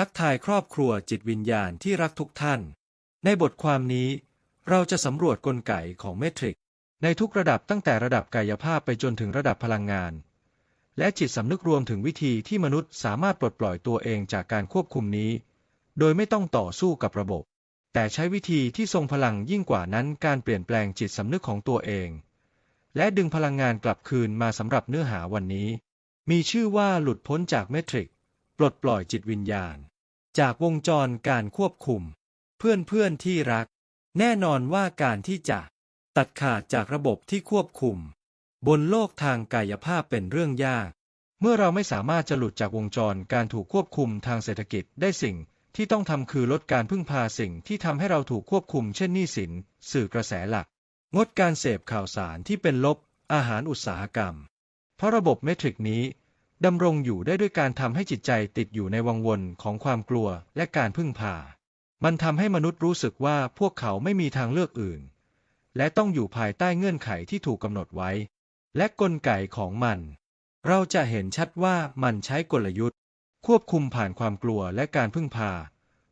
ทักทายครอบครัวจิตวิญญาณที่รักทุกท่าน ในบทความนี้ เราจะสำรวจกลไกของเมทริก ในทุกระดับตั้งแต่ระดับกายภาพไปจนถึงระดับพลังงาน และจิตสำนึกรวมถึงวิธีที่มนุษย์สามารถปลดปล่อยตัวเองจากการควบคุมนี้ โดยไม่ต้องต่อสู้กับระบบ แต่ใช้วิธีที่ทรงพลังยิ่งกว่านั้นการเปลี่ยนแปลงจิตสำนึกของตัวเอง และดึงพลังงานกลับคืนมาสำหรับเนื้อหาวันนี้ มีชื่อว่าหลุดพ้นจากเมทริก ปลดปล่อยจิตวิญญาณ จากวงจรการควบคุม เพื่อนเพื่อนที่รัก แน่นอนว่าการที่จะตัดขาดจากระบบที่ควบคุม บนโลกทางกายภาพเป็นเรื่องยาก เมื่อเราไม่สามารถจะหลุดจากวงจรการถูกควบคุมทางเศรษฐกิจได้สิ่งที่ต้องทำคือลดการพึ่งพาสิ่งที่ทำให้เราถูกควบคุมเช่นหนี้สิน สื่อกระแสหลัก งดการเสพข่าวสารที่เป็นลบ อาหารอุตสาหกรรม เพราะระบบเมทริกนี้ ดำรงอยู่ได้ด้วยการทำให้จิตใจติดอยู่ในวังวนของความกลัวและการพึ่งพา มันทำให้มนุษย์รู้สึกว่าพวกเขาไม่มีทางเลือกอื่น และต้องอยู่ภายใต้เงื่อนไขที่ถูกกำหนดไว้ และกลไกของมัน เราจะเห็นชัดว่ามันใช้กลยุทธ์ ควบคุมผ่านความกลัวและการพึ่งพา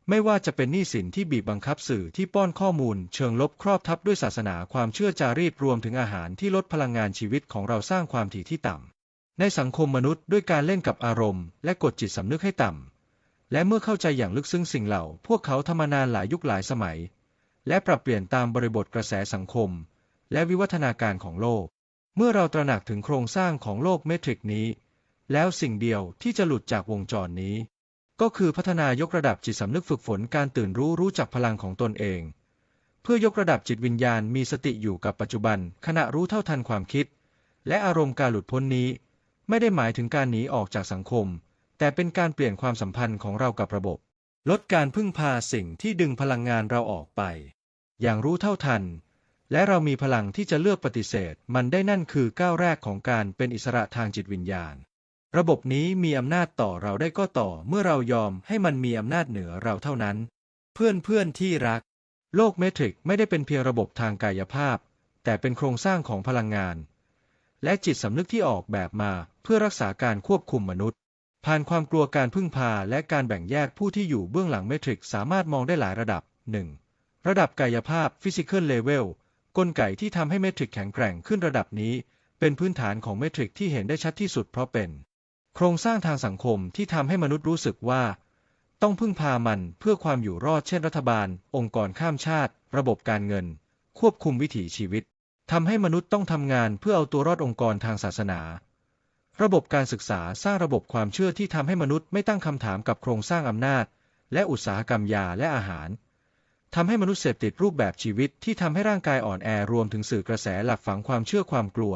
ไม่ว่าจะเป็นหนี้สินที่บีบบังคับสื่อที่ป้อนข้อมูล เชิงลบครอบทับด้วยศาสนาความเชื่อจารีตรวมถึงอาหารที่ลดพลังงานชีวิตของเราสร้างความถี่ที่ต่ำ ในสังคมมนุษย์ด้วยการเล่นกับอารมณ์และกดจิตสำนึกให้ต่ำ และเมื่อเข้าใจอย่างลึกซึ้งสิ่งเหล่า พวกเขาทำมานานหลายยุคหลายสมัย และปรับเปลี่ยนตามบริบทกระแสสังคม และวิวัฒนาการของโลก เมื่อเราตระหนักถึงโครงสร้างของโลกเมทริกนี้ แล้วสิ่งเดียวที่จะหลุดจากวงจรนี้ ก็คือพัฒนายกระดับจิตสำนึกฝึกฝนการตื่นรู้รู้จักพลังของตนเอง เพื่อยกระดับจิตวิญญาณมีสติอยู่กับปัจจุบัน ขณะรู้เท่าทันความคิด และอารมณ์การหลุดพ้นนี้ ไม่ได้หมายถึงการหนีออกจากสังคม แต่เป็นการเปลี่ยนความสัมพันธ์ของเรากับระบบ ลดการพึ่งพาสิ่งที่ดึงพลังงานเราออกไป อย่างรู้เท่าทัน และเรามีพลังที่จะเลือกปฏิเสธ มันได้นั่นคือก้าวแรกของการเป็นอิสระทางจิตวิญญาณ ระบบนี้มีอำนาจต่อเราได้ก็ต่อ เมื่อเรายอมให้มันมีอำนาจเหนือเราเท่านั้น เพื่อนเพื่อนที่รัก โลกเมทริกไม่ได้เป็นเพียงระบบทางกายภาพ แต่เป็นโครงสร้างของพลังงาน และจิตสำนึกที่ออกแบบมา เพื่อรักษาการควบคุมมนุษย์ ผ่านความกลัวการพึ่งพาและการแบ่งแยกผู้ที่อยู่เบื้องหลังเมทริกสามารถมองได้หลายระดับ 1. ระดับกายภาพ physical level กลไกที่ทำให้เมทริกแข็งแกร่งขึ้นระดับนี้ เป็นพื้นฐานของเมทริกที่เห็นได้ชัดที่สุดเพราะเป็น โครงสร้างทางสังคมที่ทำให้มนุษย์รู้สึกว่า ต้องพึ่งพามันเพื่อความอยู่รอดเช่นรัฐบาล องค์กรข้ามชาติ ระบบการเงิน ควบคุมวิถีชีวิตทำให้มนุษย์ต้องทำงานเพื่อเอาตัวรอดองค์กรทางศาสนา ระบบการศึกษาสร้างระบบความเชื่อที่ทำให้มนุษย์ไม่ตั้งคำถามกับโครงสร้างอำนาจ และอุตสาหกรรมยาและอาหารทำให้มนุษย์เสพติดรูปแบบชีวิตที่ทำให้ร่างกายอ่อนแอรวมถึงสื่อกระแสหลักฝังความเชื่อความกลัว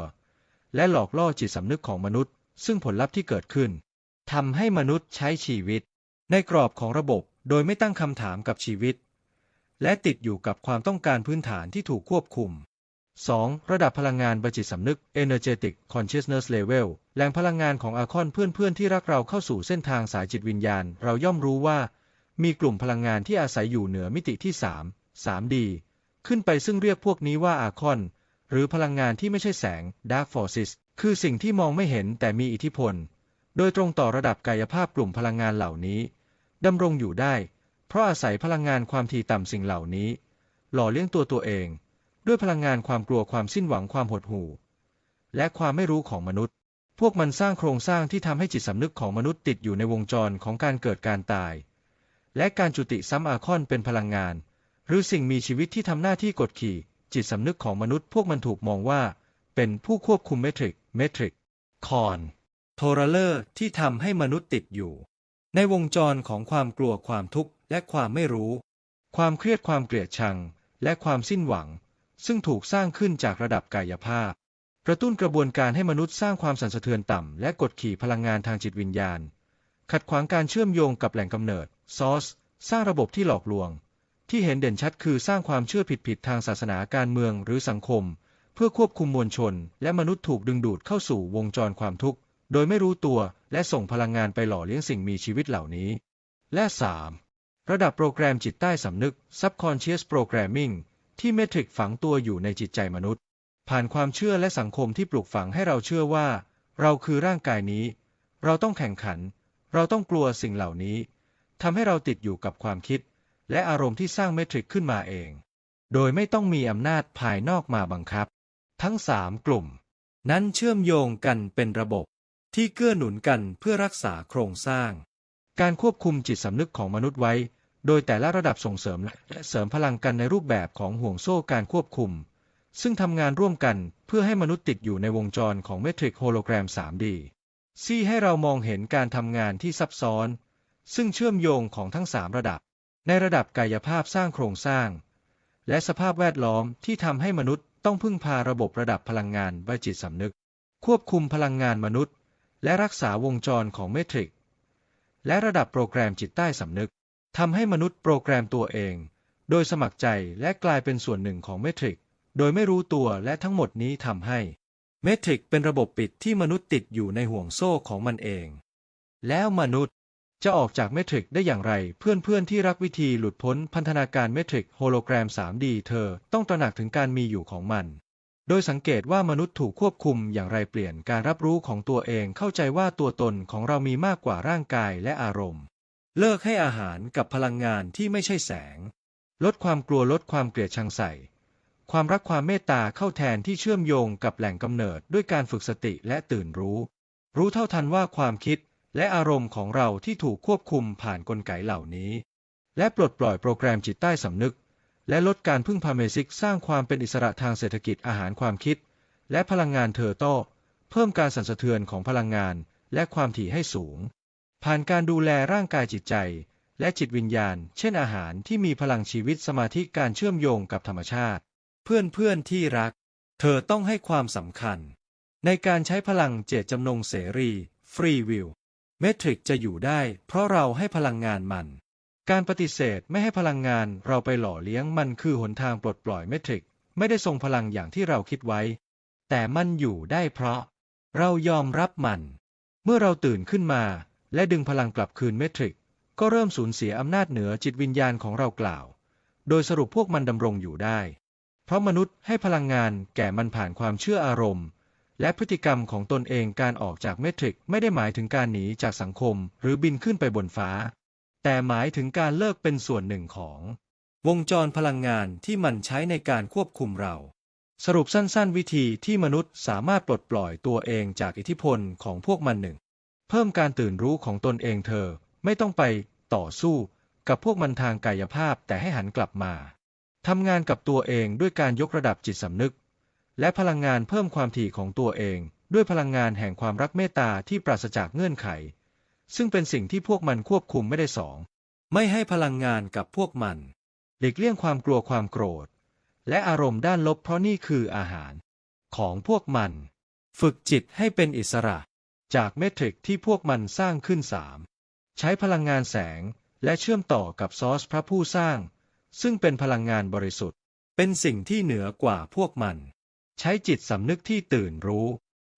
และหลอกล่อจิตสำนึกของมนุษย์ ซึ่งผลลัพธ์ที่เกิดขึ้นทำให้มนุษย์ใช้ชีวิต ในกรอบของระบบโดยไม่ตั้งคำถามกับชีวิต และติดอยู่กับความต้องการพื้นฐานที่ถูกควบคุม 2. ระดับพลังงานบจิตสำนึก energetic consciousness level แหล่งพลังงานของอาคอนเพื่อนๆที่รักเราเข้าสู่เส้นทางสายจิตวิญญาณ เราย่อมรู้ว่า มีกลุ่มพลังงานที่อาศัยอยู่เหนือมิติที่ 3 3D ขึ้นไปซึ่งเรียกพวกนี้ว่าอาคอน หรือพลังงานที่ไม่ใช่แสง dark forces คือสิ่งที่มองไม่เห็นแต่มีอิทธิพล โดยตรงต่อระดับกายภาพกลุ่มพลังงานเหล่านี้ดำรงอยู่ได้ เพราะอาศัยพลังงานความถี่ต่ำสิ่งเหล่านี้ หล่อเลี้ยงตัวตัวเอง ด้วยพลังงานความกลัวความสิ้นหวังความหดหู่ และความไม่รู้ของมนุษย์ พวกมันสร้างโครงสร้างที่ทำให้จิตสำนึกของมนุษย์ติดอยู่ในวงจรของการเกิดการตาย และการจุติซ้ำอาคอนเป็นพลังงาน หรือสิ่งมีชีวิตที่ทำหน้าที่กดขี่ จิตสำนึกของมนุษย์ พวกมันถูกมองว่า เป็นผู้ควบคุมเมทริกเมทริกคอนโทรเลอร์ที่ทำให้มนุษย์ติดอยู่ ในวงจรของความกลัวความทุกข์และความไม่รู้ ความเครียดความเกลียดชัง และความสิ้นหวัง ซึ่งถูกสร้างขึ้นจากระดับกายภาพ กระตุ้นกระบวนการให้มนุษย์สร้างความสั่นสะเทือนต่ำและกดขี่พลังงานทางจิตวิญญาณ ขัดขวางการเชื่อมโยงกับแหล่งกำเนิดซอสสร้างระบบที่หลอกลวง ที่เห็นเด่นชัดคือสร้างความเชื่อผิดๆทางศาสนาการเมืองหรือสังคม เพื่อควบคุมมวลชน และมนุษย์ถูกดึงดูดเข้าสู่วงจรความทุกข์ โดยไม่รู้ตัวและส่งพลังงานไปหล่อเลี้ยงสิ่งมีชีวิตเหล่านี้ และ 3. ระดับโปรแกรมจิตใต้สำนึก subconscious programming ที่เมทริกฝังตัวอยู่ในจิตใจมนุษย์ ผ่านความเชื่อและสังคมที่ปลูกฝังให้เราเชื่อว่า เราคือร่างกายนี้ เราต้องแข่งขัน เราต้องกลัวสิ่งเหล่านี้ทำให้เราติดอยู่กับความคิด และอารมณ์ที่สร้างเมทริกขึ้นมาเอง โดยไม่ต้องมีอำนาจภายนอกมาบังคับ ทั้งสามกลุ่ม นั้นเชื่อมโยงกันเป็นระบบ ที่เกื้อหนุนกันเพื่อรักษาโครงสร้าง การควบคุมจิตสำนึกของมนุษย์ไว้ โดยแต่ละระดับส่งเสริมและเสริมพลังกันในรูปแบบของห่วงโซ่การควบคุม ซึ่งทำงานร่วมกันเพื่อให้มนุษย์ติดอยู่ในวงจรของเมทริกโฮโลแกรม 3D ซี่ให้เรามองเห็นการทำงานที่ซับซ้อน ซึ่งเชื่อมโยงของทั้งสามระดับ ในระดับกายภาพสร้างโครงสร้าง และสภาพแวดล้อมที่ทำให้มนุษย์ต้องพึ่งพาระบบระดับพลังงานไวจิตสำนึก ควบคุมพลังงานมนุษย์ และรักษาวงจรของเมทริก และระดับโปรแกรมจิตใต้สำนึก ทำให้มนุษย์โปรแกรมตัวเอง โดยสมัครใจและกลายเป็นส่วนหนึ่งของเมทริก โดยไม่รู้ตัวและทั้งหมดนี้ทำให้เมทริกเป็นระบบปิดที่มนุษย์ติดอยู่ในห่วงโซ่ของมันเอง แล้วมนุษย์จะออกจากเมทริกได้อย่างไร เพื่อนๆที่รักวิธีหลุดพ้นพันธนาการเมทริกโฮโลแกรม 3D เธอต้องตระหนักถึงการมีอยู่ของมัน โดยสังเกตว่ามนุษย์ถูกควบคุมอย่างไรเปลี่ยนการรับรู้ของตัวเองเข้าใจว่าตัวตนของเรามีมากกว่าร่างกายและอารมณ์ เลิกให้อาหารกับพลังงานที่ไม่ใช่แสง ลดความกลัวลดความเกลียดชังใส่ ความรักความเมตตาเข้าแทนที่เชื่อมโยงกับแหล่งกำเนิดด้วยการฝึกสติและตื่นรู้ รู้เท่าทันว่าความคิดและอารมณ์ของเราที่ถูกควบคุมผ่านนกลไกเหล่านี้ และปลดปล่อยโปรแกรมจิตใต้สำนึก และลดการพึ่งพาเมซิกสร้างความเป็นอิสระทางเศรษฐกิจอาหารความคิด และพลังงานเทอร์โตเพิ่มการสั่นสะเทือนของพลังงานและความถี่ให้สูง ผ่านการดูแลร่างกายจิตใจ และจิตวิญญาณ เช่นอาหารที่มีพลังชีวิตสมาธิการเชื่อมโยงกับธรรมชาติ เพื่อนเพื่อนที่รัก เธอต้องให้ความสำคัญ ในการใช้พลังเจตจำนงเสรีฟรีวิลเมทริกจะอยู่ได้ เพราะเราให้พลังงานมัน การปฏิเสธไม่ให้พลังงานเราไปหล่อเลี้ยงมันคือหนทางปลดปล่อยเมทริกไม่ได้ทรงพลังอย่างที่เราคิดไว้ แต่มันอยู่ได้เพราะ เรายอมรับมัน เมื่อเราตื่นขึ้นมา และดึงพลังกลับคืนเมทริก ก็เริ่มสูญเสียอำนาจเหนือจิตวิญญาณของเรากล่าว โดยสรุปพวกมันดำรงอยู่ได้ เพราะมนุษย์ให้พลังงานแก่มันผ่านความเชื่ออารมณ์ และพฤติกรรมของตนเองการออกจากเมทริกไม่ได้หมายถึงการหนีจากสังคม หรือบินขึ้นไปบนฟ้า แต่หมายถึงการเลิกเป็นส่วนหนึ่งของ วงจรพลังงานที่มันใช้ในการควบคุมเราสรุปสั้นๆ วิธีที่มนุษย์สามารถปลดปล่อยตัวเองจากอิทธิพลของพวกมันหนึ่ง เพิ่มการตื่นรู้ของตนเองเธอ ไม่ต้องไปต่อสู้กับพวกมันทางกายภาพแต่ให้หันกลับมาทำงานกับตัวเองด้วยการยกระดับจิตสำนึก และพลังงานเพิ่มความถี่ของตัวเอง ด้วยพลังงานแห่งความรักเมตตาที่ปราศจากเงื่อนไข ซึ่งเป็นสิ่งที่พวกมันควบคุมไม่ได้สอง ไม่ให้พลังงานกับพวกมัน หลีกเลี่ยงความกลัวความโกรธ และอารมณ์ด้านลบเพราะนี่คืออาหาร ของพวกมัน ฝึกจิตให้เป็นอิสระ จากเมทริกที่พวกมันสร้างขึ้นสามใช้พลังงานแสงและเชื่อมต่อกับซอสพระผู้สร้าง ซึ่งเป็นพลังงานบริสุทธิ์ เป็นสิ่งที่เหนือกว่าพวกมัน ใช้จิตสำนึกที่ตื่นรู้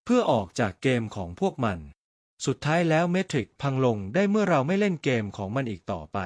เพื่อออกจากเกมของพวกมัน สุดท้ายแล้วเมทริกพังลงได้เมื่อเราไม่เล่นเกมของมันอีกต่อไป